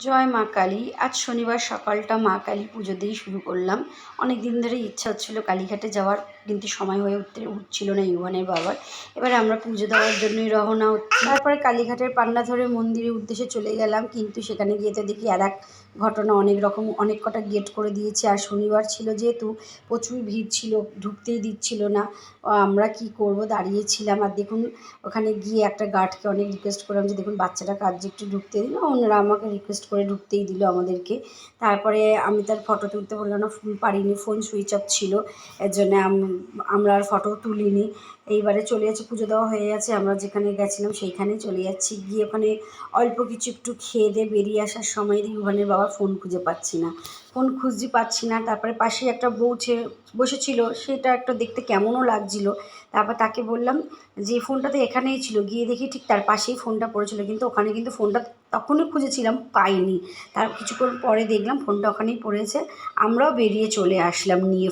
জয় মা কালী, আজ শনিবার সকালটা মা কালী পুজো দিয়েই শুরু করলাম। অনেক দিন ধরে ইচ্ছা হচ্ছিল কালীঘাটে যাওয়ার, কিন্তু সময় হয়ে উঠতে, উঠছিল না ইউয়ানের বাবার। এবারে আমরা পুজো দেওয়ার জন্যই রওনা তারপরে কালীঘাটের পান্না ধরে মন্দিরের উদ্দেশ্যে চলে গেলাম, কিন্তু সেখানে গিয়ে তো দেখি আর এক ঘটনা অনেক রকম, অনেক কটা গেট করে দিয়েছে। আর শনিবার ছিল যেহেতু, প্রচুর ভিড় ছিল, ঢুকতেই দিচ্ছিল না। আমরা কি করব? দাঁড়িয়েছিলাম। আর দেখুন, ওখানে গিয়ে একটা গার্ডকে অনেক রিকোয়েস্ট করলাম যে, দেখুন, বাচ্চাটা কাজ একটু ঢুকতে দিন। ওনারা আমাকে রিকোয়েস্ট করে ঢুকতেই দিল আমাদেরকে। তারপরে আমি তার ফটো তুলতে বললাম, না ফোন পারিনি ফোন সুইচ অফ ছিল। এর জন্য আমরা আর ফটো তুলিনি। এইবারে চলে যাচ্ছি, পুজো দেওয়া হয়ে গেছে। আমরা যেখানে গেছিলাম সেইখানে চলে যাচ্ছি। গিয়ে ওখানে অল্প কিছু একটু খেয়ে দিয়ে বেরিয়ে আসার সময় দেখি ওখানে বাবা ফোন খুঁজে পাচ্ছি না। ফোন খুঁজতে পাচ্ছি না, তারপরে পাশে একটা বউ বসেছিল, সেটা একটা দেখতে কেমনও লাগছিল। তারপর তাকে বললাম যে, ফোনটা তো এখানেই ছিল, গিয়ে দেখি ঠিক তার পাশেই ফোনটা পড়েছিল। কিন্তু ওখানে কিন্তু ফোনটা তখনই খুঁজেছিলাম, পাইনি। তার কিছুক্ষণ পরে দেখলাম ফোনটা ওখানেই পড়েছে। আমরাও বেরিয়ে চলে আসলাম নিয়ে